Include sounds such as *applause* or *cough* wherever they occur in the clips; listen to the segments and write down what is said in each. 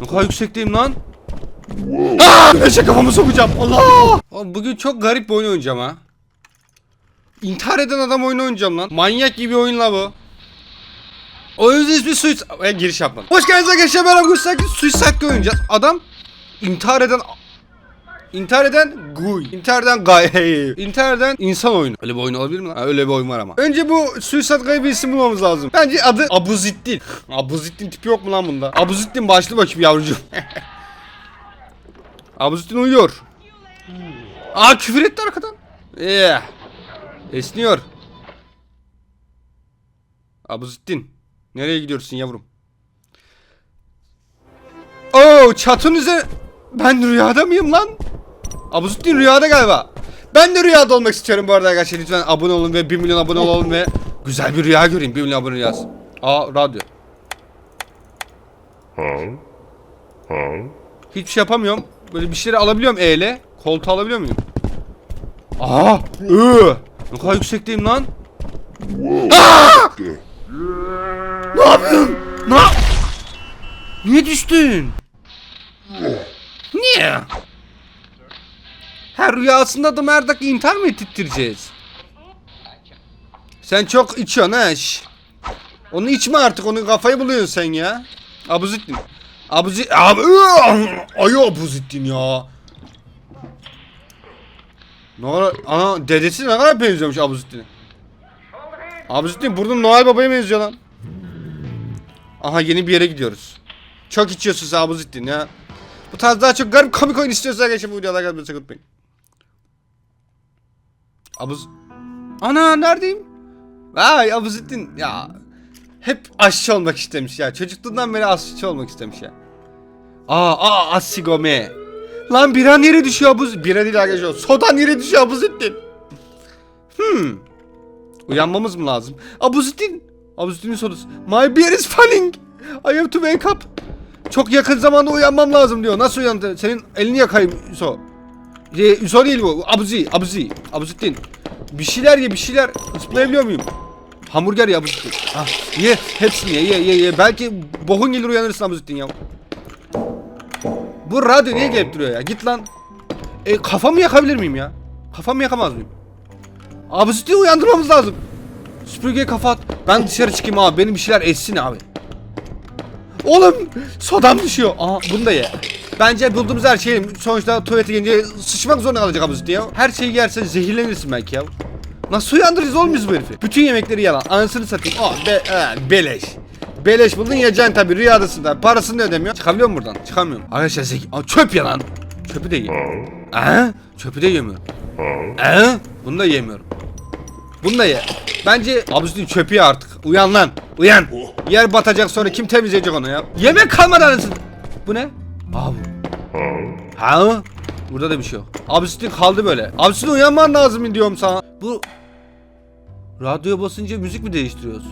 Ne kadar yüksekteyim lan? Aa! Eşe kafamı sokacağım. Allah! Oğlum bugün çok garip bir oyun oynayacağım ha. İntihar eden adam oyunu oynayacağım lan. Manyak gibi oyun la bu. Oyunun ismi Suicide... Ben giriş yapmadım. Hoş geldiniz arkadaşlar. Ben Agustin. Suicide oynayacağız. Adam intihar eden... İntihar eden Guy. İntihar eden Gay. İntihar eden insan oyunu. Öyle bir oyun olabilir mi lan? Ha, öyle bir oyun var ama. Önce bu Suicide Guy'a bir isim bulmamız lazım. Bence adı Abuzittin. *laughs* Abuzittin tipi yok mu lan bunda? Abuzittin başlı bakayım yavrucuğum. *laughs* Abuzittin uyuyor. Aa küfür etti arkadan. Yeah. Esniyor. Abuzittin. Nereye gidiyorsun yavrum? Oo çatın üzeri... Ben rüyada mıyım lan? Abuzittin rüyada galiba. Ben de rüyada olmak istiyorum bu arada arkadaşlar. Lütfen abone olun ve 1 milyon abone olalım ve güzel bir rüya göreyim. 1 milyon abone rüyası. Aa radyo. Hiçbir şey yapamıyorum. Böyle bir şeyleri alabiliyorum E ile. Koltuğu alabiliyor muyum? Aa! Iı! Ne kadar yüksekteyim lan? Aa! Ne yapıyorsun? Ne Niye düştün? Niye? Her rüyasında adam her dakika intihar mı ettireceğiz? Sen çok içiyorsun ha şş. Onu içme artık onu kafayı buluyorsun sen ya. Abuzittin. Abuzi... Ab Ayı Abuzittin ya. Ne kadar... Ana dedesi ne kadar benziyormuş Abuzittin'e. Abuzittin burnun Noel Baba'ya benziyor lan. Aha yeni bir yere gidiyoruz. Çok içiyorsun sen Abuzittin ya. Bu tarz daha çok garip komik oyun istiyorsanız arkadaşlar bu videoda gelmeyi sakın unutmayın. Abuz... Ana neredeyim? Vay Abuzittin ya. Hep aşçı olmak istemiş ya. Çocukluğundan beri aşçı olmak istemiş ya. Aa aa asigome. Lan biran yere düşüyor Abuz... Bira değil arkadaşlar. Sodan yere düşüyor Abuzittin. Hmm. Uyanmamız mı lazım? Abuzittin. Abuzittin'in sorusu. My beer is falling. I have to wake up. Çok yakın zamanda uyanmam lazım diyor. Nasıl uyandı? Senin elini yakayım Üso. Ee, Üso değil bu. Abuzi. Abuzi. Abuzittin. Bir şeyler ye bir şeyler. Zıplayabiliyor muyum? Hamburger ye Abuzittin. Ah, ye. Hepsini ye ye ye ye. Belki bohun gelir uyanırsın Abuzittin ya. Bu radyo niye gelip duruyor ya? Git lan. E, kafamı yakabilir miyim ya? Kafamı yakamaz mıyım? Abuzittin'i uyandırmamız lazım. Süpürgeyi kafa at. Ben dışarı çıkayım abi. Benim bir şeyler etsin abi. Oğlum sodam düşüyor. Aha bunu da ye. Bence bulduğumuz her şeyi sonuçta tuvalete gelince sıçmak zorunda kalacak abuzit ya. Her şeyi yersen zehirlenirsin belki ya. Nasıl uyandırırız oğlum biz bu herifi? Bütün yemekleri yalan. Anasını satayım. Oh be, e, beleş. Beleş buldun yiyeceksin tabi rüyadasın da parasını da ödemiyor. Çıkabiliyor mu buradan? Çıkamıyorum. Arkadaşlar zeki. Aa, çöp ya lan. Çöpü de yemiyorum. Ee? Çöpü de yemiyorum. Ee? Bunu da yemiyorum. Bunu da ye. Bence abuzun çöpü ye artık. Uyan lan. Uyan. Yer batacak sonra kim temizleyecek onu ya? Yemek kalmadı anasını. Bu ne? Aa bu. Ha? Burada da bir şey yok. Abistin kaldı böyle. Abistin uyanman lazım diyorum sana. Bu radyoya basınca müzik mi değiştiriyoruz?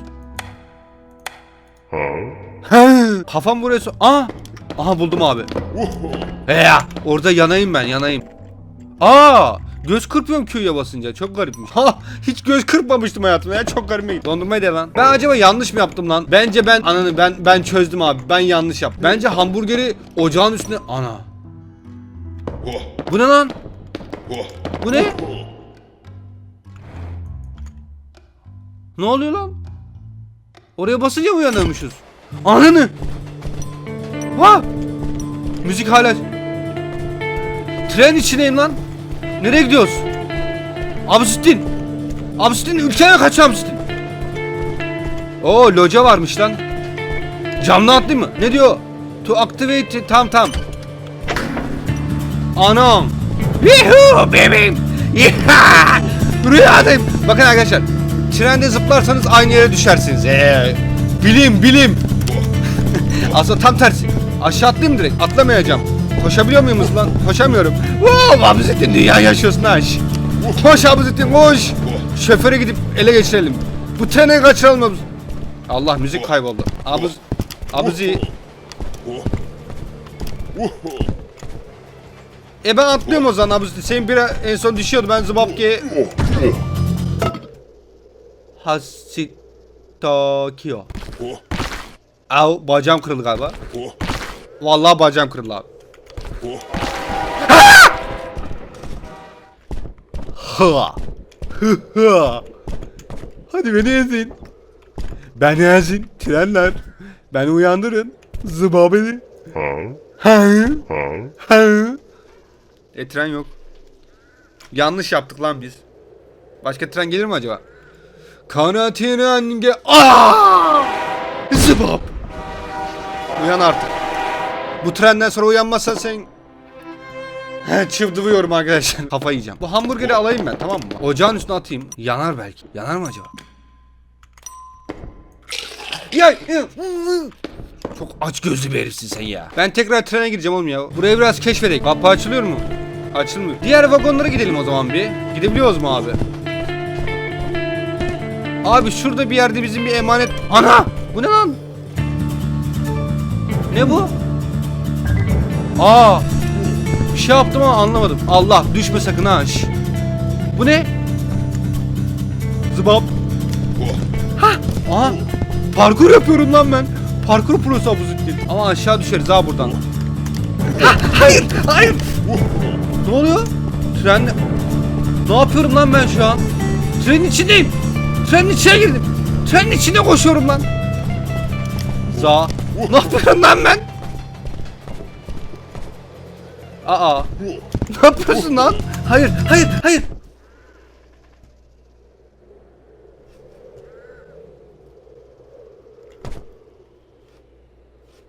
He. Kafam buraya so Aa! Aha buldum abi. He ya. Orada yanayım ben yanayım. Aa! Göz kırpıyorum Q'ya basınca. Çok garipmiş. Ha! Hiç göz kırpmamıştım hayatımda ya. Çok garip. Dondurmayı da lan. Ben acaba yanlış mı yaptım lan? Bence ben ananı ben ben çözdüm abi. Ben yanlış yaptım. Bence hamburgeri ocağın üstüne ana. Bu ne lan? Bu ne? Ne oluyor lan? Oraya basınca mı uyanıyormuşuz? Ananı! Ha! Müzik hala... Tren içindeyim lan. Nereye gidiyoruz? Absüttin. Absüttin ülkene kaç Absüttin. Oo loca varmış lan. Camdan atlayayım mı? Ne diyor? To activate tam tam. Anam. Yuhu bebeğim. Yiha! Rüyadayım. Bakın arkadaşlar. Trende zıplarsanız aynı yere düşersiniz. Ee, bilim bilim. *laughs* Aslında tam tersi. Aşağı atlayayım direkt. Atlamayacağım. Koşabiliyor muyum hızlan? Koşamıyorum. Wow, Abuzettin dünya yaşıyorsun ha. Koş Abuzettin koş. Şoföre gidip ele geçirelim. Bu treni kaçıralım Abuz. Allah müzik kayboldu. Abuz... Abuzi... E ben atlıyorum o zaman Abuzi. Senin bira en son düşüyordu. Ben Zubapki'ye... Hasitokyo. Au bacağım kırıldı galiba. Vallahi bacağım kırıldı abi. Ha! Hı hı. Hadi beni ezin. Beni ezin. Trenler. Beni uyandırın. Zıba beni. Ha? Ha? E tren yok. Yanlış yaptık lan biz. Başka tren gelir mi acaba? Kana tren ge... Aaaa! Zıbap! Uyan artık. Bu trenden sonra uyanmazsan sen... He çıvdıvıyorum arkadaşlar. Kafa yiyeceğim. Bu hamburgeri alayım ben tamam mı? Ocağın üstüne atayım. Yanar belki. Yanar mı acaba? Ya. Çok aç gözlü bir herifsin sen ya. Ben tekrar trene gireceğim oğlum ya. Buraya biraz keşfedelim. Kapı açılıyor mu? Açılmıyor. Diğer vagonlara gidelim o zaman bir. Gidebiliyoruz mu abi? Abi şurada bir yerde bizim bir emanet... Ana! Bu ne lan? Ne bu? Aa! Bir şey yaptım ama anlamadım. Allah düşme sakın ha. şş. Bu ne? Zıbap. Ha! Aha! Parkur yapıyorum lan ben. Parkur prosu Abuzittin. Ama aşağı düşeriz ha buradan. Ha, hayır! Hayır! Ne oluyor? Tren... Ne yapıyorum lan ben şu an? Trenin içindeyim. Trenin içine girdim. Trenin içine koşuyorum lan. Za. Ne yapıyorum lan ben? Aa. Ne yapıyorsun lan? Hayır, hayır, hayır.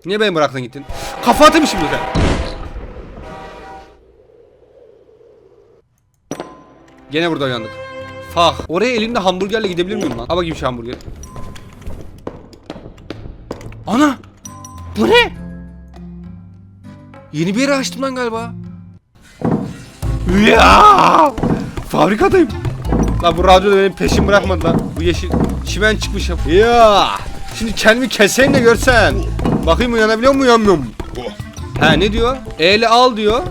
Niye beni bıraktın gittin? Kafa atayım şimdi sen. Gene burada uyandık. Fah. Oraya elimde hamburgerle gidebilir miyim lan? Al bakayım şu hamburgeri. Ana! Bu ne? Yeni bir yere açtım lan galiba. Ya! Fabrikadayım. Lan bu radyoda benim peşim bırakmadı lan. Bu yeşil çimen çıkmış. Ya! Şimdi kendimi keseyim de görsen. Bakayım uyanabiliyor muyum uyanmıyor mu? Ha ne diyor? E ile al diyor.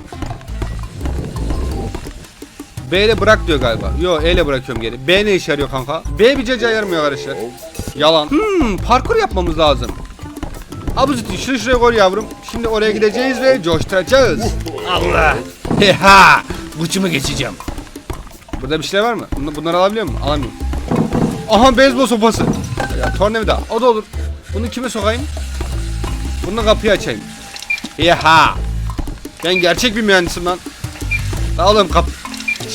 B ile bırak diyor galiba. Yo E ile bırakıyorum geri. B ne işe yarıyor kanka? B bir cece yaramıyor arkadaşlar. Yalan. Hmm parkur yapmamız lazım. Abuzuti şuraya şuraya koy yavrum. Şimdi oraya gideceğiz ve coşturacağız. Allah. Heha. Buçumu geçeceğim. Burada bir şeyler var mı? Bunları, bunları alabiliyor muyum? Alamıyorum. Aha beyzbol sopası. Ya tornavida. O da olur. Bunu kime sokayım? Bunu kapıyı açayım. Yaha. Ben gerçek bir mühendisim lan. La oğlum kap...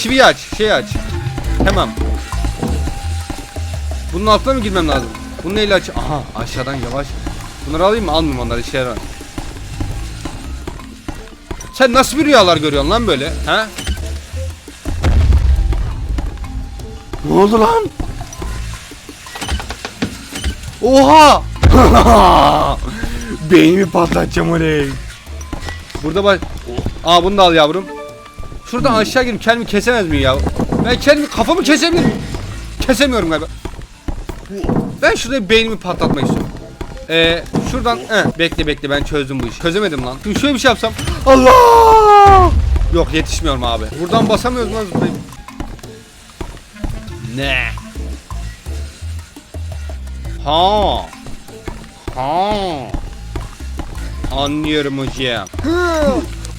Çiviyi aç. Şey aç. Tamam. Bunun altına mı girmem lazım? Bunu neyle aç? Aha aşağıdan yavaş. Bunları alayım mı? Almayayım onları işe yarar. Sen nasıl bir rüyalar görüyorsun lan böyle? Ha? Ne oldu lan? Oha! *laughs* Beynimi patlatacağım oley. Burada bak. Aa bunu da al yavrum. Şuradan aşağı girip kendimi kesemez miyim ya? Ben kendimi kafamı kesebilirim. Kesemiyorum galiba. Ben şurada beynimi patlatmak istiyorum. Ee, şuradan eh, bekle bekle ben çözdüm bu işi. Çözemedim lan. Şimdi şöyle bir şey yapsam. Allah! Yok yetişmiyorum abi. Buradan basamıyoruz lan. Ne? Ha. Ha. Anlıyorum hocam.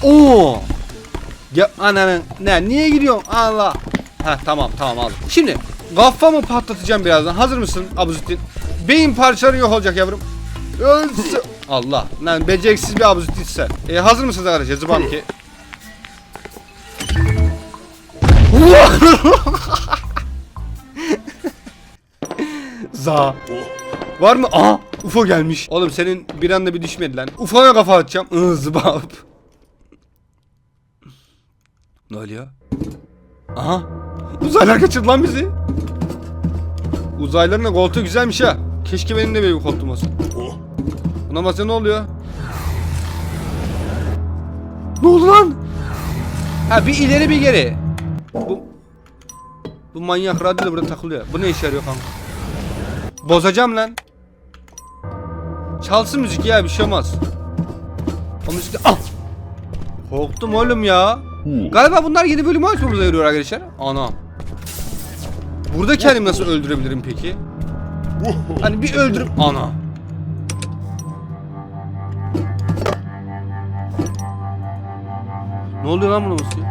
Oo. Ya ananın ne niye gidiyorsun Allah. Ha tamam tamam aldım. Şimdi kafamı patlatacağım birazdan. Hazır mısın Abuzettin? Beyin parçaları yok olacak yavrum. Öls- Allah. Lan beceriksiz bir Abuzettinse. E, hazır mısınız arkadaşlar? *laughs* Zıbam ki. Za. Var mı? Aha UFO gelmiş. Oğlum senin bir anda bir düşmedi lan. UFO'ya kafa atacağım. Iı, Zıbap. Ne oluyor? Aha. Uzaylılar kaçırdı lan bizi. Uzaylıların da koltuğu güzelmiş ha. Keşke benim de böyle bir koltuğum olsa. Buna masa ne oluyor? Ne oldu lan? Ha bir ileri bir geri. Bu bu manyak radyo da burada takılıyor. Bu ne işe yarıyor kanka? Bozacağım lan. Çalsın müzik ya bir şey olmaz. O müzik de... Ah! Korktum oğlum ya. Galiba bunlar yeni bölümü açmamıza yarıyor arkadaşlar. Ana. Burada kendimi nasıl öldürebilirim peki? Hani bir öldürüp... Ana. Ne oluyor lan buna basıyor?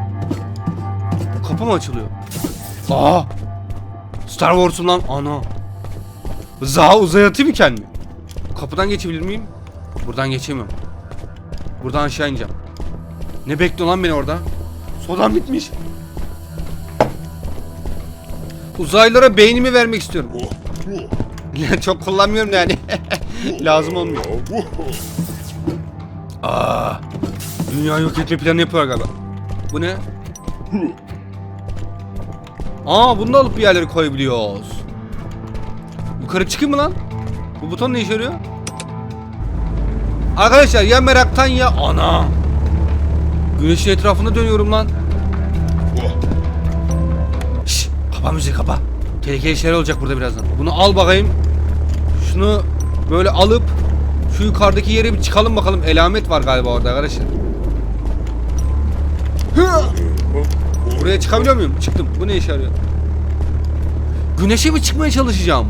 Kapı mı açılıyor? Aa! Star Wars'um lan ana. Za uzay atayım mı kendimi? Kapıdan geçebilir miyim? Buradan geçemem. Buradan aşağı ineceğim. Ne bekliyor lan beni orada? Sodan bitmiş. Uzaylılara beynimi vermek istiyorum. *laughs* Çok kullanmıyorum yani. *laughs* Lazım olmuyor. Aa, dünya yok etme planı yapıyor galiba. Bu ne? Aa bunu da alıp bir yerlere koyabiliyoruz. Yukarı çıkayım mı lan? Bu buton ne işe yarıyor? Arkadaşlar ya meraktan ya ana. Güneşin etrafında dönüyorum lan. Şşş kapa müziği kapa. Tehlikeli şeyler olacak burada birazdan. Bunu al bakayım. Şunu böyle alıp şu yukarıdaki yere bir çıkalım bakalım. Elamet var galiba orada arkadaşlar. Buraya çıkabiliyor muyum? Çıktım. Bu ne işe yarıyor? Güneşe mi çıkmaya çalışacağım?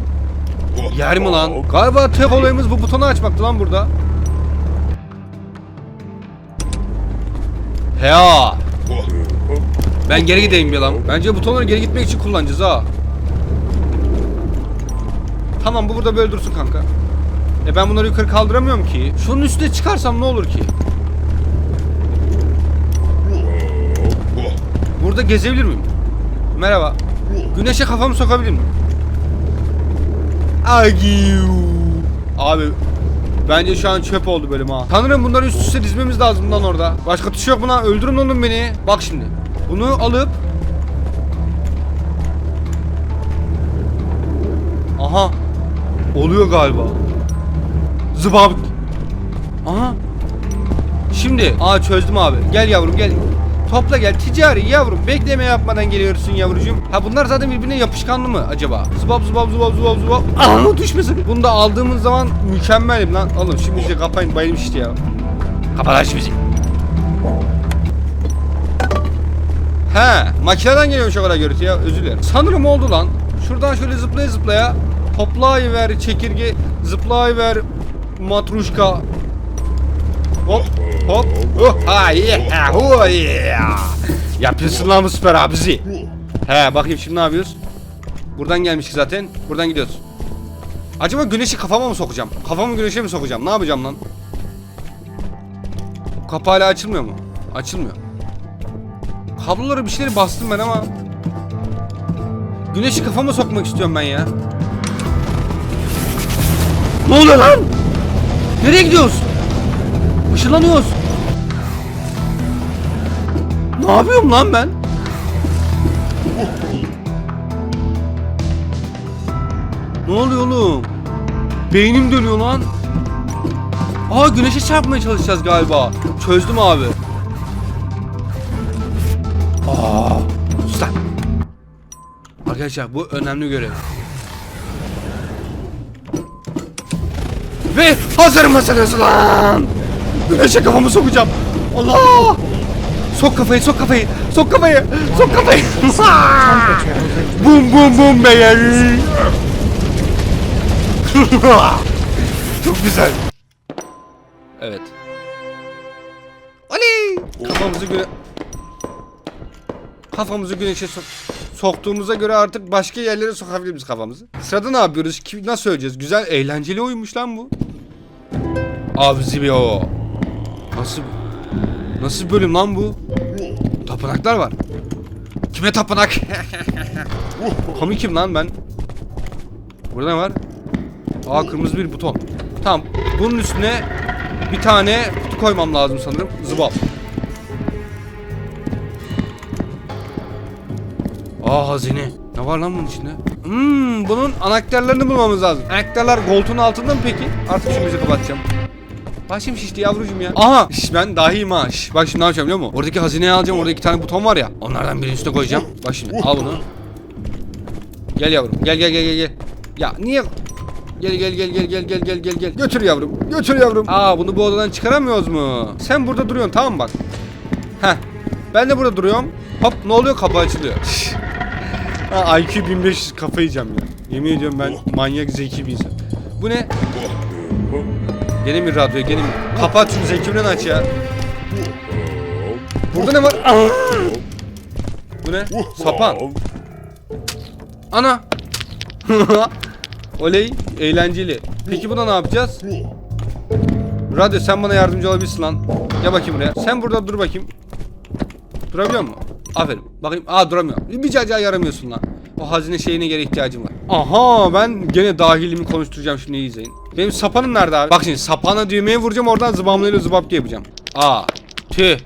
Yer mi lan? Galiba tek olayımız bu butonu açmaktı lan burada. Hea. Ben geri gideyim bir lan. Bence butonları geri gitmek için kullanacağız ha. Tamam bu burada böyle dursun kanka. E ben bunları yukarı kaldıramıyorum ki. Şunun üstüne çıkarsam ne olur ki? Burada gezebilir miyim? Merhaba. Güneşe kafamı sokabilir miyim? Agiu. Abi Bence şu an çöp oldu bölüm ha. Tanrım bunları üst üste dizmemiz lazım lan orada. Başka tuş yok mu lan? Öldürün oğlum beni. Bak şimdi. Bunu alıp Aha. Oluyor galiba. Zıbap. Aha. Şimdi. Aa çözdüm abi. Gel yavrum gel. Topla gel. Ticari yavrum. Bekleme yapmadan geliyorsun yavrucuğum. Ha bunlar zaten birbirine yapışkanlı mı acaba? Zıbap zıbap zıbap zıbap zıbap. Aa düşmesin. Bunu da aldığımız zaman mükemmelim lan. Oğlum şimdi işte kapayın bayılım işte ya. Kapa lan müziği. He, makineden geliyormuş o kadar görüntü ya. Özür dilerim. Sanırım oldu lan. Şuradan şöyle zıplaya zıplaya hoplayıver çekirge, zıplayıver matruşka. Hop hop. Oh, ha yeah, oh yeah. Yapıyorsun lan bu süper abisi. He bakayım şimdi ne yapıyoruz? Buradan gelmiştik zaten. Buradan gidiyoruz. Acaba güneşi kafama mı sokacağım? Kafamı güneşe mi sokacağım? Ne yapacağım lan? Kapı hala açılmıyor mu? Açılmıyor. Kablolara bir şeyleri bastım ben ama Güneşi kafama sokmak istiyorum ben ya. Ne oluyor lan? Nereye gidiyoruz? Işınlanıyoruz. Ne yapıyorum lan ben? Ne oluyor oğlum? Beynim dönüyor lan. Aa güneşe çarpmaya çalışacağız galiba. Çözdüm abi. Aa, sus lan. Arkadaşlar bu önemli görev. Ve hazır mısınız lan? Güneşe kafamı sokacağım. Allah! Sok kafayı, sok kafayı, sok kafayı, sok kafayı. *laughs* bum bum bum beyer. *laughs* Çok güzel. Evet. Ali! Kafamızı güne... Kafamızı güneşe sok soktuğumuza göre artık başka yerlere sokabiliriz kafamızı. Sırada ne yapıyoruz? Ki, nasıl söyleyeceğiz? Güzel, eğlenceli oyunmuş lan bu. Abi zibiyo. Nasıl Nasıl bir bölüm lan bu? Tapınaklar var. Kime tapınak? *laughs* Komik kim lan ben? Burada ne var? Aa kırmızı bir buton. Tamam. Bunun üstüne bir tane kutu koymam lazım sanırım. Zıbap. Aa hazine. Ne var lan bunun içinde? Hmm, bunun anahtarlarını bulmamız lazım. Anahtarlar koltuğun altında mı peki? Artık şu müziği kapatacağım. Başım şişti yavrucuğum ya. Aha! Şş, ben dahiyim ha. Şş, bak şimdi ne yapacağım biliyor musun? Oradaki hazineyi alacağım. Orada iki tane buton var ya. Onlardan birinin üstüne koyacağım. Bak şimdi al bunu. Gel yavrum. Gel gel gel gel gel. Ya niye Gel gel gel gel gel gel gel gel gel. Götür yavrum. Götür yavrum. Aa bunu bu odadan çıkaramıyoruz mu? Sen burada duruyorsun tamam mı bak. Heh. Ben de burada duruyorum. Hop ne oluyor? Kapı açılıyor. ha, IQ 1500 kafayı yiyeceğim ya. Yemin ediyorum ben manyak zeki bir insan. Bu ne? Gene mi radyo? Gene mi? Kapat şunu zekimden aç ya. Burada ne var? Bu ne? Sapan. Ana. *laughs* Oley. Eğlenceli. Peki buna ne yapacağız? Radyo sen bana yardımcı olabilirsin lan. Gel bakayım buraya. Sen burada dur bakayım. Durabiliyor musun? Aferin. Bakayım. Aa duramıyor. Bir caca yaramıyorsun lan. O hazine şeyine göre ihtiyacım var. Aha ben gene dahilimi konuşturacağım şimdi izleyin. Benim sapanım nerede abi? Bak şimdi sapana düğmeye vuracağım oradan zıbamlayla zıbapki yapacağım. Aa. Tüh.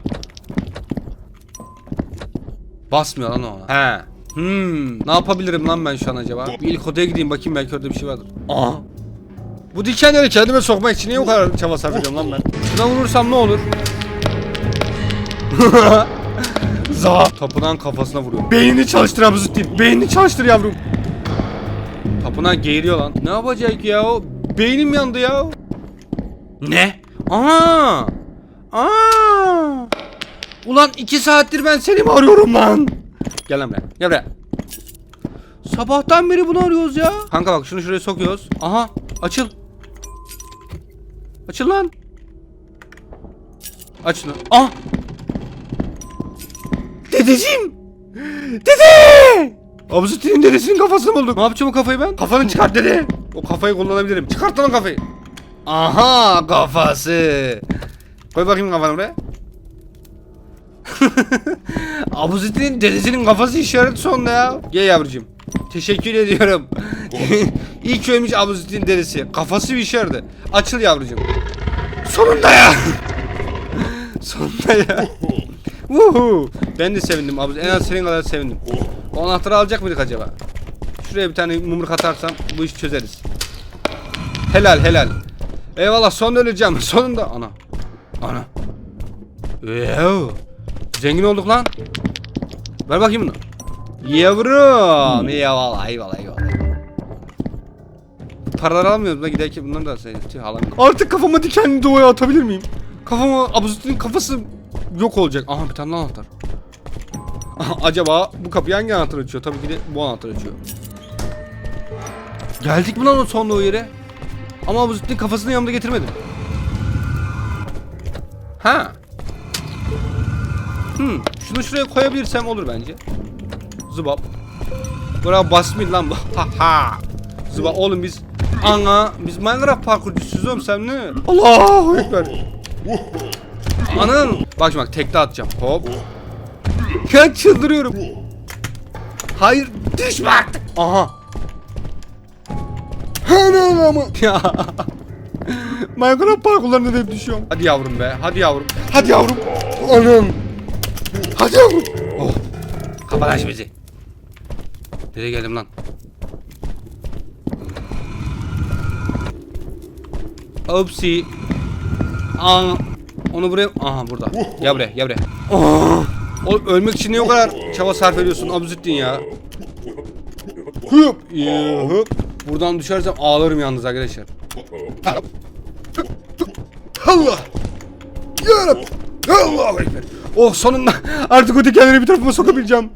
Basmıyor lan o. He. Hmm. Ne yapabilirim lan ben şu an acaba? Bir ilk odaya gideyim bakayım belki orada bir şey vardır. Aha. Bu dikenleri kendime sokmak için niye o kadar çaba sarf ediyorum lan ben? Şuna vurursam ne olur? *laughs* Za. Tapınan kafasına vuruyor. Beynini çalıştır Abuzuttin. Beynini çalıştır yavrum. Tapınan geğiriyor lan. Ne yapacak ya o? Beynim yandı ya. Ne? Aa! Aa! Ulan iki saattir ben seni mi arıyorum lan? Gel lan buraya. Gel buraya. Sabahtan beri bunu arıyoruz ya. Kanka bak şunu şuraya sokuyoruz. Aha açıl. Açıl lan. Aç şunu. Ah! Dedeciğim! Dede! Abuzuttin'in dedesinin kafasını bulduk. Ne yapacağım o kafayı ben? Kafanı çıkart dede. O kafayı kullanabilirim. Çıkart lan kafayı. Aha kafası. Koy bakayım kafanı buraya. *laughs* Abuzittin'in dedesinin kafası işareti sonunda ya. Gel yavrucuğum. Teşekkür ediyorum. *laughs* İlk ölmüş Abuzittin'in dedesi. Kafası bir işareti. Açıl yavrucuğum. Sonunda ya. *laughs* sonunda ya. Vuhu. Ben de sevindim abi. En az senin kadar sevindim. O anahtarı alacak mıydık acaba? Şuraya bir tane mumruk atarsam bu işi çözeriz. Helal helal. Eyvallah son öleceğim. *laughs* Sonunda ana. Ana. Yoo. Zengin olduk lan. Ver bakayım bunu. Yavrum. Eyvallah eyvallah eyvallah. Paraları almıyoruz da giderken bunları da alamıyorum. Artık kafama dikenli doğaya atabilir miyim? Kafama Abuzut'un kafası yok olacak. Aha bir tane anahtar. Acaba bu kapıyı hangi anahtar açıyor? Tabii ki de bu anahtar açıyor. Geldik mi lan o sonlu yere? Ama Abuzut'un kafasını yanımda getirmedim. Ha. Hmm, şunu şuraya koyabilirsem olur bence. Zıbap. Buraya basmayın lan bu. *laughs* Ha ha. Zıbap oğlum biz ana biz Minecraft parkurcusuyuz oğlum sen ne? Allahu ekber. *laughs* Anam. Bak şimdi bak tekte atacağım. Hop. Ya çıldırıyorum. Hayır düşme artık. Aha. Anam ama. *laughs* Ya. Minecraft parkurlarında da hep düşüyorum. Hadi yavrum be. Hadi yavrum. Hadi yavrum. Anam. Hadi yavrum. Oh. Kapat aç bizi. Nereye geldim lan? Opsi. Aa, onu buraya... Aha burada. Gel buraya, gel buraya. Oh. Oğlum ölmek için niye o kadar çaba sarf ediyorsun Abzüttin ya? Hıp. Hıp. Buradan düşersem ağlarım yalnız arkadaşlar. Allah. Yarabbim. Allahu Ekber. Oh sonunda artık o dikenleri bir tarafıma sokabileceğim.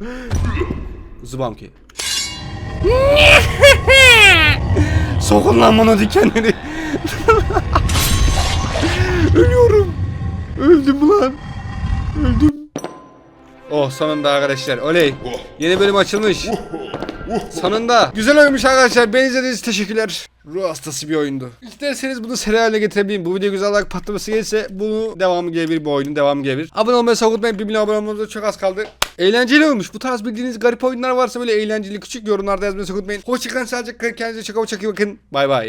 Zıbam ki. Sokun lan bana dikenleri. Ölüyorum. Öldüm lan. Öldüm. Oh sonunda arkadaşlar. Oley. Yeni bölüm açılmış. Sonunda. Güzel oyunmuş arkadaşlar. Beni izlediğiniz için teşekkürler. Ruh hastası bir oyundu. İsterseniz bunu seri haline getirebilirim. Bu video güzel olarak patlaması gelirse bunu devamı gelebilir bu oyunun devamı gelebilir. Abone olmayı sakın unutmayın. 1 milyon abone olmamıza çok az kaldı. Eğlenceli olmuş. Bu tarz bildiğiniz garip oyunlar varsa böyle eğlenceli küçük yorumlarda yazmayı sakın unutmayın. Hoşçakalın sadece kendinize çok çok iyi bakın. Bay bay.